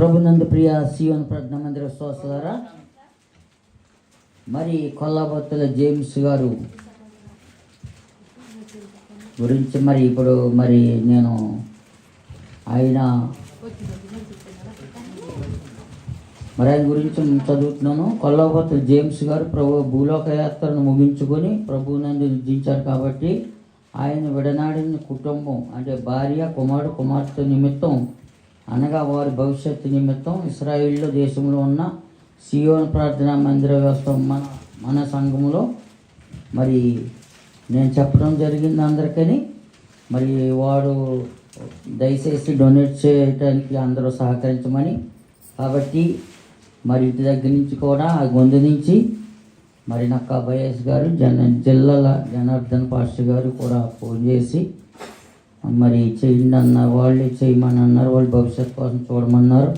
ప్రభునందు ప్రియ సియోన్ ప్రజ్ఞ మందిర విశ్వాసులారా మరి కొల్లాబత్తుల జేమ్స్ గారు గురించి మరి ఇప్పుడు మరి నేను ఆయన మరి ఆయన గురించి చదువుతున్నాను. కొల్లాబత్తుల జేమ్స్ గారు ప్రభు భూలోక యాత్రను ముగించుకొని ప్రభువునందు దించారు కాబట్టి ఆయన విడనాడిన కుటుంబం అంటే భార్య కుమారుడు కుమార్తె నిమిత్తం అనగా వారి భవిష్యత్తు నిమిత్తం ఇస్రాయిల్లో దేశంలో ఉన్న సియోన్ ప్రార్థనా మందిర వ్యవస్థ మన మన సంఘంలో మరి నేను చెప్పడం జరిగింది అందరికని. మరి వాడు దయచేసి డొనేట్ చేయడానికి అందరూ సహకరించమని. కాబట్టి మరి ఇంటి దగ్గర నుంచి కూడా ఆ గొంతు నుంచి మరి నక్కా బయస్ గారు జన జిల్లాల జనార్దన్ పాస్టర్ గారు కూడా ఫోన్ చేసి మరి చేయండి అన్నారు వాళ్ళే చేయమని అన్నారు వాళ్ళు భవిష్యత్తు కోసం చూడమన్నారు.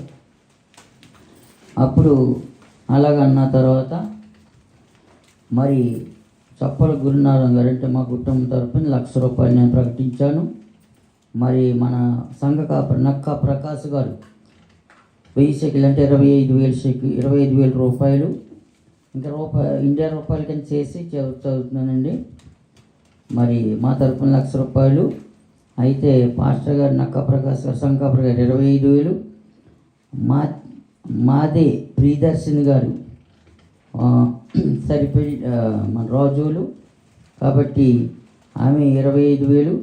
అప్పుడు అలాగన్న తర్వాత మరి చప్పల గురునాథం గారు అంటే మా కుటుంబం తరపున లక్ష రూపాయలు నేను ప్రకటించాను. మరి మన సంఘ కాపర నక్క ప్రకాష్ గారు వెయ్యి సెకిల్ అంటే ఇరవై ఐదు వేలు సెకి ఇరవై ఐదు వేల రూపాయలు. ఇంకా రూపాయ ఇండియా రూపాయల కింద చేసి చదువు చదువుతున్నానండి. మరి మా తరపున లక్ష రూపాయలు. అయితే పాస్టర్ గారు నక్క ప్రకాశ్ గారు శంకాప్ర గారు ఇరవై ఐదు వేలు. మా మాదే ప్రియదర్శిని గారు సరిపడి సరిపోయి మన రాజులు. కాబట్టి ఆమె ఇరవై ఐదు వేలు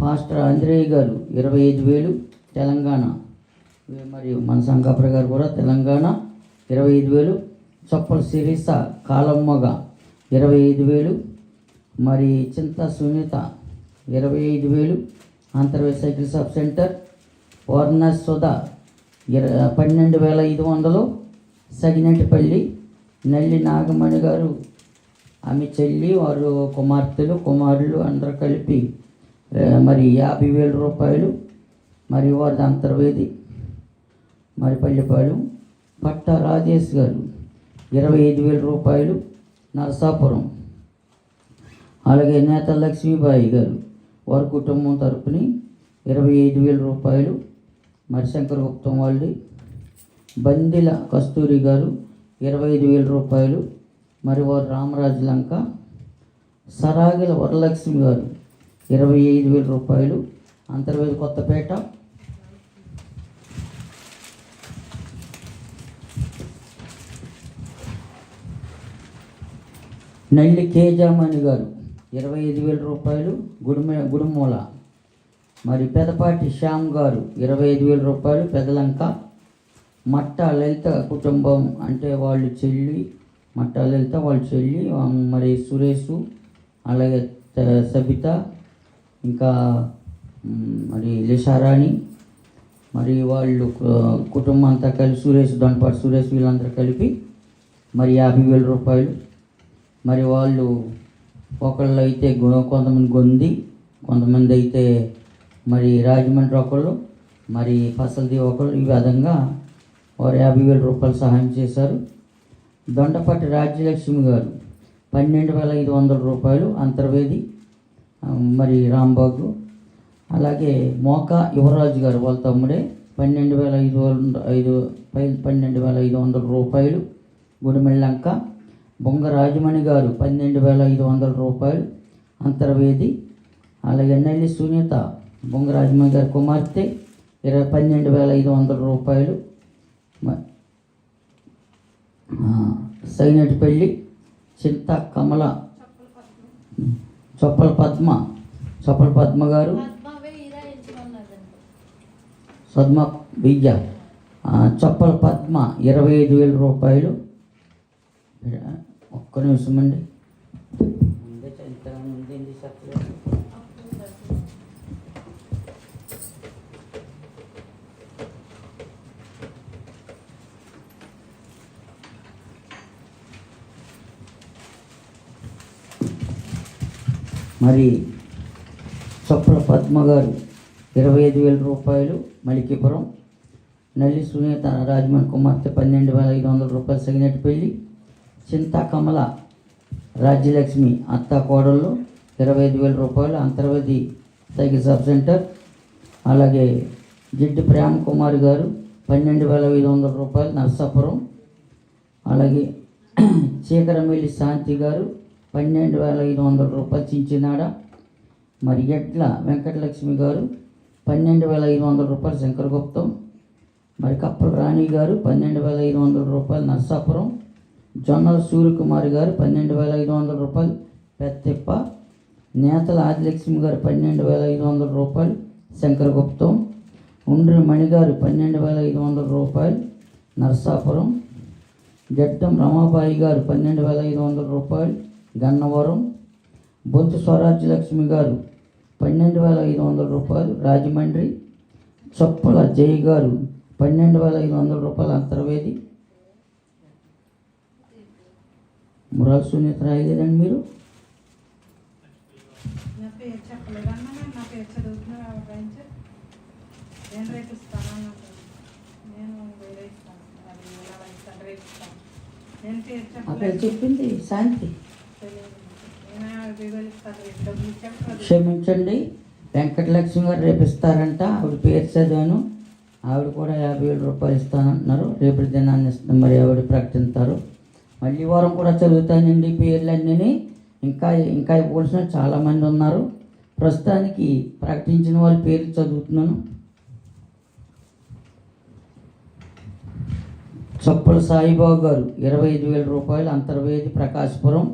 పాస్టర్ ఆంధ్రేయ గారు ఇరవై ఐదు వేలు తెలంగాణ. మరియు మన శంకాప్ర గారు కూడా తెలంగాణ ఇరవై ఐదు వేలు. చొప్పల శిరీస కాలమ్మగా ఇరవై ఐదు వేలు. మరి చింత సునీత ఇరవై ఐదు వేలు. అంతర్వేద సైకిల్ సబ్ సెంటర్ వర్ణ సుధ ఇర పన్నెండు వేల ఐదు వందలు సగినటిపల్లి నల్లి నాగమణి గారు ఆమె చెల్లి వారు కుమార్తెలు కుమారులు అందరూ కలిపి మరి యాభై వేల రూపాయలు మరి వారిది అంతర్వేది మరి పల్లెపాడు పట్ట రాజేష్ గారు ఇరవై ఐదు వేల రూపాయలు నరసాపురం. అలాగే నేత లక్ష్మీబాయి గారు వారి కుటుంబం తరపుని ఇరవై ఐదు వేల రూపాయలు మరిశంకర్ గుప్తం వాళ్ళది. బందిల కస్తూరి గారు ఇరవై ఐదు వేల రూపాయలు. మరి వారు రామరాజు లంక. సరాగిల వరలక్ష్మి గారు ఇరవై ఐదు వేల రూపాయలు. అంతర్వేది కొత్తపేట. నల్లి కేజామణి గారు ఇరవై ఐదు వేల రూపాయలు గుడిమ గుడిమూల. మరి పెదపాటి శ్యామ్ గారు ఇరవై ఐదు వేల రూపాయలు పెదలంక. మట్ట లలిత కుటుంబం అంటే వాళ్ళు చెల్లి మట్ట లలిత వాళ్ళ చెల్లి మరి సురేష్ అలాగే త- సబిత ఇంకా మరి లిషారాణి మరి వాళ్ళు కుటుంబం అంతా కలిసి సురేష్ దొండపాటి సురేష్ వీళ్ళందరూ కలిపి మరి యాభై వేల రూపాయలు. మరి వాళ్ళు ఒకళ్ళు అయితే కొంతమంది గొంది కొంతమంది అయితే మరి రాజమండ్రి ఒకళ్ళు మరి ఫసల్ది ఒకళ్ళు. ఈ విధంగా వారు యాభై వేల రూపాయలు సహాయం చేశారు. దొండపాటి రాజ్యలక్ష్మి గారు పన్నెండు వేల ఐదు వందల రూపాయలు అంతర్వేది మరి రాంబాబు. అలాగే మోకా యువరాజు గారు వాళ్ళ తమ్ముడే పన్నెండు వేల ఐదు వందల ఐదు పై- పన్నెండు వేల ఐదు వందల రూపాయలు గుడిమెళ్ళంక బొంగ రాజమణి గారు పన్నెండు వేల ఐదు వందల రూపాయలు అంతర్వేది. అలాగే నెల్లి సునీత బొంగ రాజమణి గారి కుమార్తె ఇరవై పన్నెండు వేల ఐదు వందల రూపాయలు. సైనటిపల్లి చింత కమల చొప్పల పద్మ చొప్పల పద్మ గారు సద్మ విద్య చొప్పల పద్మ ఇరవై ఐదు వేల రూపాయలు. ఒక్క నిమిషం అండి ముందే చెప్పలేదు? మరి చొప్పల పద్మ గారు ఇరవై ఐదు వేల రూపాయలు మలికిపురం నల్లి సునీత రాజమణి కుమార్తె పన్నెండు వేల ఐదు వందల రూపాయలు సగినట్టు పెళ్ళి చింతాకమల రాజ్యలక్ష్మి అత్త కోడళ్ళు ఇరవై ఐదు వేల రూపాయలు అంతర్వేది సైకిల్ సబ్ సెంటర్. అలాగే జిడ్డు ప్రేమ్ కుమార్ గారు పన్నెండు వేల ఐదు వందల రూపాయలు నర్సాపురం. అలాగే చీకరమిల్లి శాంతి గారు పన్నెండు వేల ఐదు వందల రూపాయలు చించినాడ. మరి ఎడ్ల వెంకటలక్ష్మి గారు పన్నెండు వేల ఐదు వందల రూపాయలు శంకరగుప్తం. మరి కప్పల రాణి గారు పన్నెండు వేల ఐదు వందల రూపాయలు నర్సాపురం. జొన్నల సూర్యకుమారి గారు పన్నెండు వేల ఐదు వందల రూపాయలు. పెత్తిప్ప నేతల ఆదిలక్ష్మి గారు పన్నెండు వేల ఐదు వందల రూపాయలు. శంకరగుప్తం ఉండ్రి మణి గారు పన్నెండు వేల ఐదు వందల రూపాయలు. నర్సాపురం జట్టం రమాబాయి గారు పన్నెండు వేల ఐదు వందల రూపాయలు. గన్నవరం బొంతు స్వరాజ్య లక్ష్మి గారు పన్నెండు వేల ఐదు వందల రూపాయలు. రాజమండ్రి చొప్పల జయ గారు పన్నెండు వేల ఐదు వందల రూపాయలు. అంతర్వేది మురాల్ సునీత రాయలేదండి మీరు నా పేరు చెప్పలేదన్నా నేను నా పేరు చదువుతున్నా రాయించు నేను రేపు ఇస్తాను అన్నాను నేను వేరే ఇస్తాను అది ఎలా ఇస్తాను రేపు ఇస్తాను. నేను పేరు అక్కడ చెప్పింది శాంతి. క్షమించండి. వెంకటలక్ష్మి గారు రేపు ఇస్తారంట ఆవిడ పేరు చదివాను. ఆవిడ కూడా యాభై వేల రూపాయలు ఇస్తానంటున్నారు. రేపటి దినాన్ని మరి ఆవిడ ప్రకటిస్తారు మళ్ళీ వారం కూడా చదువుతానండి పేర్లన్నీ ఇంకా ఇంకా ఇవ్వాల్సిన చాలామంది ఉన్నారు. ప్రస్తుతానికి ప్రకటించిన వాళ్ళ పేర్లు చదువుతున్నాను. చొప్పల సాయిబాబు గారు ఇరవై ఐదు వేల రూపాయలు అంతర్వేది ప్రకాశపురం.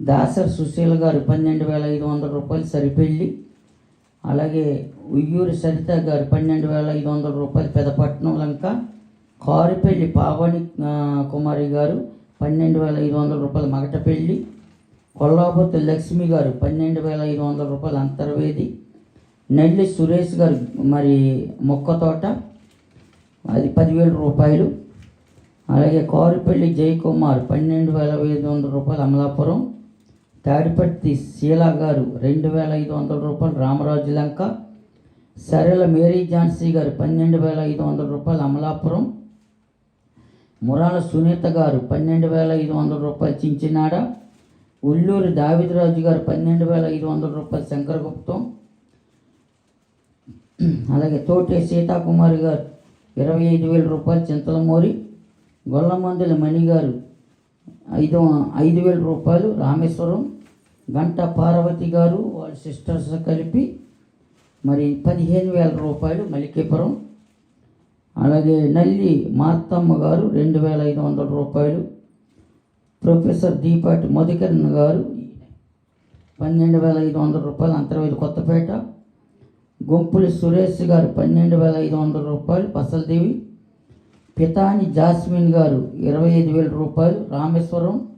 దాసర్ సుశీల గారు పన్నెండు వేల ఐదు వందల రూపాయలు సరిపెళ్ళి అలాగే ఉయ్యూరి సరిత గారు పన్నెండు వేల ఐదు వందల రూపాయలు పెదపట్నం లంక. కారుపల్లి పావని కుమారి గారు పన్నెండు వేల ఐదు వందల రూపాయలు మగట పెళ్ళి కొల్లాపూర్తి లక్ష్మి గారు పన్నెండు వేల ఐదు వందల రూపాయలు అంతర్వేది నెల్లి సురేష్ గారు మరి మొక్కతోట అది పదివేల రూపాయలు. అలాగే కారుపల్లి జయకుమార్ పన్నెండు వేల ఐదు వందల రూపాయలు అమలాపురం తాడిపర్తి శీలా గారు రెండు వేల ఐదు వందల రూపాయలు రామరాజు లంక సరళ మేరీ ఝాన్సీ గారు పన్నెండు వేల ఐదు వందల రూపాయలు అమలాపురం మురాల సునీత గారు పన్నెండు వేల ఐదు వందల రూపాయలు చించినాడ. ఉల్లూరి దావిదరాజు గారు పన్నెండు వేల ఐదు వందల రూపాయలు శంకరగుప్తం అలాగే తోటే సీతాకుమారి గారు ఇరవై ఐదు వేల రూపాయలు చింతలమూరి. గొల్లమందుల మణి గారు ఐదు ఐదు వేల రూపాయలు రామేశ్వరం. గంట పార్వతి గారు వాళ్ళ సిస్టర్స్ కలిపి మరి పదిహేను వేల రూపాయలు మలికేపురం. అలాగే నల్లి మార్తమ్మ గారు రెండు వేల ఐదు వందల రూపాయలు. ప్రొఫెసర్ దీపాటి మధుకరణ్ గారు పన్నెండు వేల ఐదు వందల రూపాయలు అంతర్వేది కొత్తపేట. గుంపులి సురేష్ గారు పన్నెండు వేల ఐదు వందల రూపాయలు పసలదేవి పితాని జాస్మిన్ గారు ఇరవై ఐదు వేల రూపాయలు రామేశ్వరం.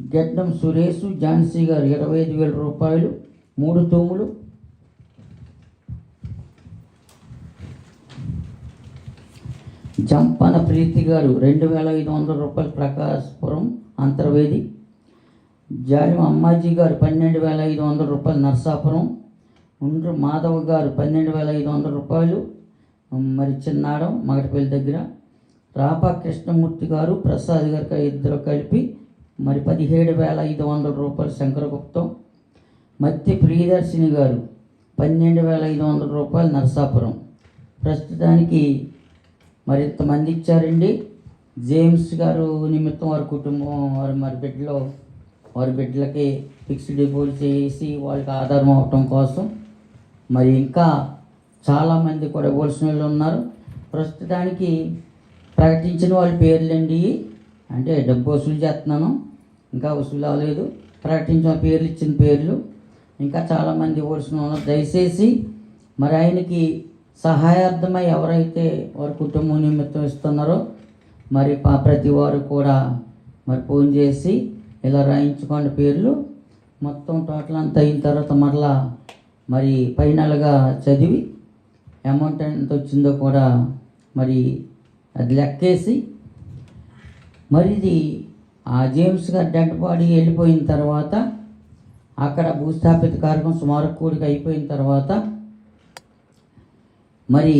గెడ్డం సురేష్ ఝాన్సీ గారు ఇరవై ఐదు వేల రూపాయలు మూడు తూములు. జంపన ప్రీతి గారు రెండు వేల ఐదు వందల రూపాయలు ప్రకాశపురం అంతర్వేది. జాలి అమ్మాజీ గారు పన్నెండు వేల ఐదు వందల రూపాయలు నర్సాపురం. ఉండ్రు మాధవ్ గారు పన్నెండు వేల ఐదు వందల రూపాయలు. మరి చిన్నాడం మగటిపల్లి దగ్గర. రాపా కృష్ణమూర్తి గారు ప్రసాద్ గారు ఇద్దరు కలిపి మరి పదిహేడు వేల ఐదు వందల రూపాయలు శంకరగుప్తం. మత్తి ప్రియదర్శిని గారు పన్నెండు వేల ఐదు వందల రూపాయలు నరసాపురం. ప్రస్తుతానికి మరి ఇంతమంది ఇచ్చారండి. జేమ్స్ గారు నిమిత్తం వారి కుటుంబం వారి మరి బిడ్డలో వారి బిడ్డలకి ఫిక్స్డ్ డిపాజిట్ చేసి వాళ్ళకి ఆధారం అవటం కోసం. మరి ఇంకా చాలామంది కూడా ఇవ్వాల్సిన వాళ్ళు ఉన్నారు. ప్రస్తుతానికి ప్రకటించిన వాళ్ళ పేర్లండి. అంటే డబ్బు వసూలు చేస్తున్నాను. ఇంకా వసూలు అవ్వలేదు. ప్రకటించిన పేర్లు ఇచ్చిన పేర్లు. ఇంకా చాలామంది ఇవ్వాల్సిన ఉన్నారు. దయచేసి మరి ఆయనకి సహాయార్థమై ఎవరైతే వారి కుటుంబం నిమిత్తం ఇస్తున్నారో మరి ప్రతి వారు కూడా మరి ఫోన్ చేసి ఇలా రాయించుకోండి పేర్లు. మొత్తం టోటల్ అంతా అయిన తర్వాత మరలా మరి ఫైనల్గా చదివి అమౌంట్ ఎంత వచ్చిందో కూడా మరి అది లెక్కేసి మరి ఇది ఆ జేమ్స్ గారి డెడ్ బాడీ వెళ్ళిపోయిన తర్వాత అక్కడ భూస్థాపిత కార్యక్రమం సుమారు కూడికి అయిపోయిన తర్వాత మరి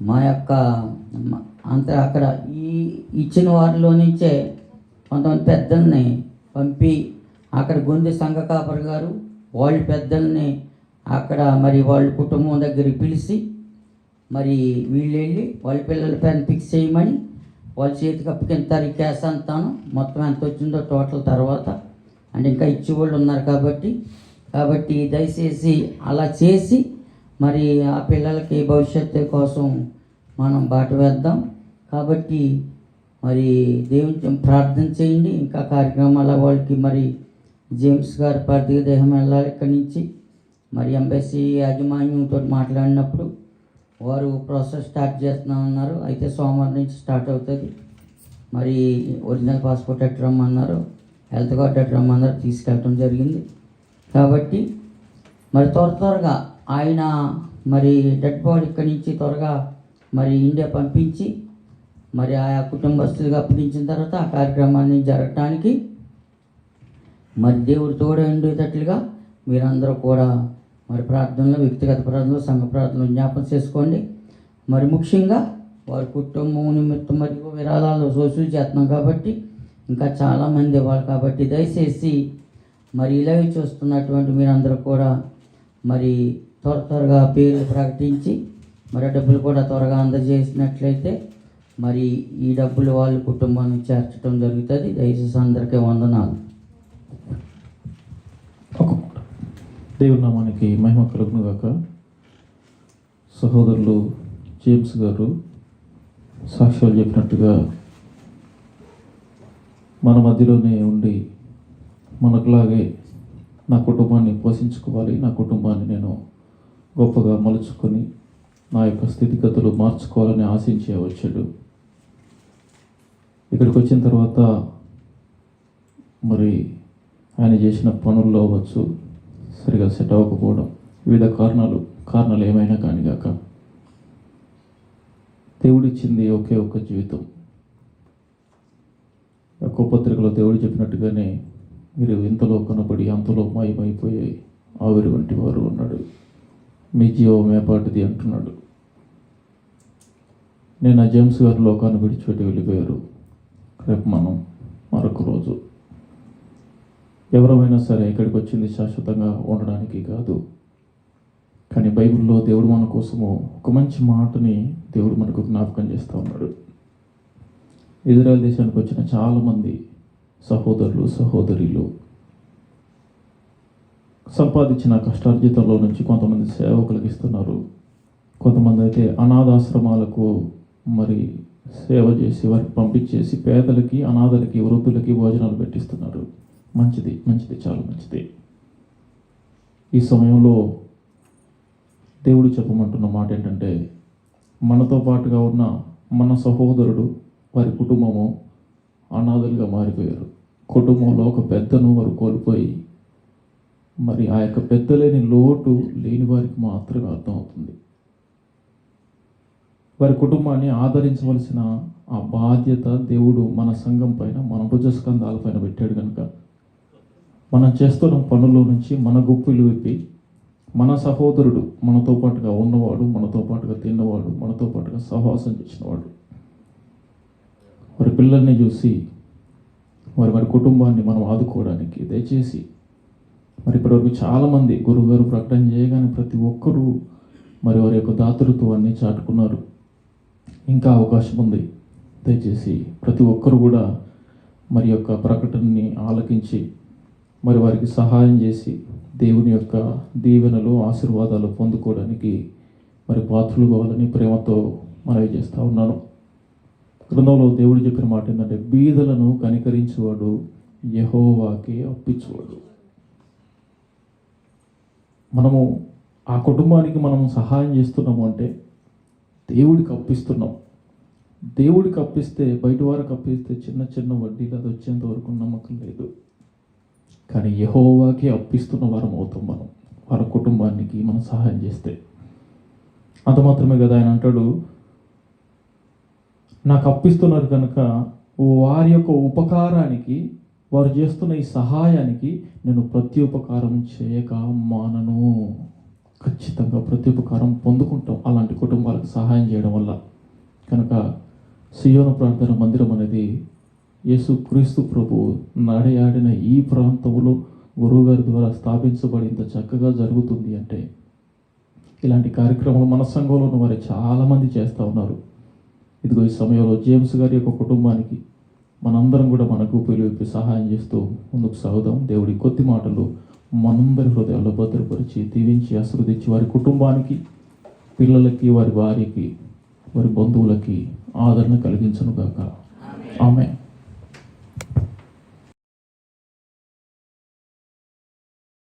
మా యొక్క అంత అక్కడ ఈ ఇచ్చిన వారిలో నుంచే కొంతమంది పెద్దల్ని పంపి అక్కడ గొంతు సంగకాపరి గారు వాళ్ళ పెద్దల్ని అక్కడ మరి వాళ్ళ కుటుంబం దగ్గర పిలిచి మరి వీళ్ళు వెళ్ళి వాళ్ళ పిల్లల పైన ఫిక్స్ చేయమని వాళ్ళ చేతికి అప్పకింతారు ఈ క్యాష్ అంతాను. మొత్తం ఎంత వచ్చిందో టోటల్ తర్వాత. అంటే ఇంకా ఇచ్చేవాళ్ళు ఉన్నారు కాబట్టి కాబట్టి దయచేసి అలా చేసి మరి ఆ పిల్లలకి భవిష్యత్తు కోసం మనం బాట వేద్దాం. కాబట్టి మరి దేవుని ప్రార్థన చేయండి. ఇంకా కార్యక్రమాల వాళ్ళకి మరి జేమ్స్ గారి పార్థిక దేహం వెళ్ళాలి ఇక్కడి నుంచి. మరి ఎంబసీ యాజమాన్యంతో మాట్లాడినప్పుడు వారు ప్రాసెస్ స్టార్ట్ చేస్తున్నామన్నారు అయితే సోమవారం నుంచి స్టార్ట్ అవుతుంది. మరి ఒరిజినల్ పాస్పోర్ట్ ఎట్ రమ్మన్నారు? హెల్త్ కార్డ్ ఎట్ రమ్మన్నారు? తీసుకెళ్ళటం జరిగింది. కాబట్టి మరి త్వర త్వరగా ఆయన మరి డెడ్ బాడీ ఇక్కడి నుంచి త్వరగా మరి ఇండియా పంపించి మరి ఆయా కుటుంబస్తులుగా అప్పగించిన తర్వాత ఆ కార్యక్రమాన్ని జరగటానికి మరి దేవుడు తోడేటట్లుగా మీరందరూ కూడా మరి ప్రార్థనలో వ్యక్తిగత ప్రార్థనలు సంఘ ప్రార్థనలు జ్ఞాపకం చేసుకోండి. మరి ముఖ్యంగా వారి కుటుంబం నిమిత్తం మరియు విరాళాలు వసూలు చేస్తున్నాం కాబట్టి ఇంకా చాలామంది ఇవ్వాలి కాబట్టి దయచేసి మరి ఇలాగే చూస్తున్నటువంటి మీరందరూ కూడా మరి త్వర త్వరగా పేర్లు ప్రకటించి మరి ఆ డబ్బులు కూడా త్వరగా అందజేసినట్లయితే మరి ఈ డబ్బులు వాళ్ళ కుటుంబాన్ని చేర్చడం జరుగుతుంది. దయచేసి అందరికీ వందనాలు. ఒక నామానికి మహిమ కలుగును గాక సహోదరులు జేమ్స్ గారు సాక్ష్యాలు చెప్పినట్టుగా మన మధ్యలోనే ఉండి మనకులాగే నా కుటుంబాన్ని పోషించుకోవాలి. నా కుటుంబాన్ని నేను గొప్పగా మలుచుకొని నా యొక్క స్థితిగతులు మార్చుకోవాలని ఆశించే వచ్చాడు. ఇక్కడికి వచ్చిన తర్వాత మరి ఆయన చేసిన పనుల్లో అవ్వచ్చు సరిగా సెట్ అవ్వకపోవడం వివిధ కారణాలు కారణాలు ఏమైనా కానిగాక దేవుడిచ్చింది ఒకే ఒక్క జీవితం. ఒక్కో పత్రికలో దేవుడు చెప్పినట్టుగానే మీరు ఇంతలో కనబడి అంతలో మాయమైపోయే ఆవిరి వంటి వారు ఉన్నాడు. మీ జీవం మేపాటిది అంటున్నాడు. నేను ఆ జేమ్స్ గారు లోకాన్ని విడిచిపెట్టి వెళ్ళిపోయారు. రేపు మనం మరొక రోజు ఎవరమైనా సరే ఇక్కడికి వచ్చింది శాశ్వతంగా ఉండడానికి కాదు. కానీ బైబిల్లో దేవుడు మన కోసము ఒక మంచి మాటని దేవుడు మనకు జ్ఞాపకం చేస్తూ ఉన్నాడు. ఇజ్రాయల్ దేశానికి వచ్చిన చాలామంది సహోదరులు సహోదరులు సంపాదించిన కష్టార్జితంలో నుంచి కొంతమంది సేవకులకు ఇస్తున్నారు కొంతమంది అయితే అనాథాశ్రమాలకు మరి సేవ చేసి వారికి పంపించేసి పేదలకి అనాథలకి వృద్ధులకి భోజనాలు పెట్టిస్తున్నారు. మంచిది మంచిది చాలా మంచిది. ఈ సమయంలో దేవుడు చెప్పమంటున్న మాట ఏంటంటే మనతో పాటుగా ఉన్న మన సహోదరుడు వారి కుటుంబము అనాథలుగా మారిపోయారు. కుటుంబంలో ఒక పెద్దను వారు కోల్పోయి మరి ఆ యొక్క పెద్దలేని లోటు లేని వారికి మాత్రమే అర్థమవుతుంది. వారి కుటుంబాన్ని ఆదరించవలసిన ఆ బాధ్యత దేవుడు మన సంఘం పైన మన భుజస్కంధాల పైన పెట్టాడు కనుక మనం చేస్తున్న పనుల్లో నుంచి మన గుప్పిలు విప్పి మన సహోదరుడు మనతో పాటుగా ఉన్నవాడు మనతో పాటుగా తిన్నవాడు మనతో పాటుగా సహవాసం చేసినవాడు. వారి పిల్లల్ని చూసి వారి వారి కుటుంబాన్ని మనం ఆదుకోవడానికి దయచేసి మరి ఇప్పటివరకు చాలామంది గురువుగారు ప్రకటన చేయగానే ప్రతి ఒక్కరూ మరి వారి యొక్క దాతృత్వాన్ని చాటుకున్నారు. ఇంకా అవకాశం ఉంది. దయచేసి ప్రతి ఒక్కరు కూడా మరి యొక్క ప్రకటనని ఆలకించి మరి వారికి సహాయం చేసి దేవుని యొక్క దీవెనలు ఆశీర్వాదాలు పొందుకోవడానికి మరి పాత్రలు కావాలని ప్రేమతో మనవి చేస్తూ ఉన్నాను. గ్రంథంలో దేవుడు చెప్పిన మాట ఏంటంటే బీదలను కనికరించేవాడు యహోవాకే అప్పించువాడు మనము ఆ కుటుంబానికి మనం సహాయం చేస్తున్నాము అంటే దేవుడికి అప్పిస్తున్నాం. దేవుడికి అప్పిస్తే బయట వారికి అప్పిస్తే చిన్న చిన్న వడ్డీలు అది వచ్చేంత వరకు నమ్మకం లేదు. కానీ యహోవాకి అప్పిస్తున్న వారం అవుతాం మనం. వారి కుటుంబానికి మనం సహాయం చేస్తే. అంత మాత్రమే కదా ఆయన అంటాడు నాకు అప్పిస్తున్నారు కనుక వారి యొక్క ఉపకారానికి వారు చేస్తున్న ఈ సహాయానికి నేను ప్రతి ఉపకారం చేయక మానను. ఖచ్చితంగా ప్రతి ఉపకారం పొందుకుంటాం. అలాంటి కుటుంబాలకు సహాయం చేయడం వల్ల. కనుక సియోన ప్రార్థన మందిరం అనేది యేసు క్రీస్తు ప్రభు నడయాడిన ఈ ప్రాంతంలో గురువుగారి ద్వారా స్థాపించబడి ఇంత చక్కగా జరుగుతుంది అంటే ఇలాంటి కార్యక్రమాలు మన సంఘంలో ఉన్న వారు చాలామంది చేస్తూ ఉన్నారు. ఇదిగో ఈ సమయంలో జేమ్స్ గారి యొక్క కుటుంబానికి మనందరం కూడా మన గూపిలు విప్పి సహాయం చేస్తూ ముందుకు సాగుదాం. దేవుడి కొద్ది మాటలు మనందరి హృదయాల్లో భద్రపరిచి దీవించి ఆశీర్వదించి వారి కుటుంబానికి పిల్లలకి వారి భార్యకి వారి బంధువులకి ఆదరణ కలిగించను గాక ఆమె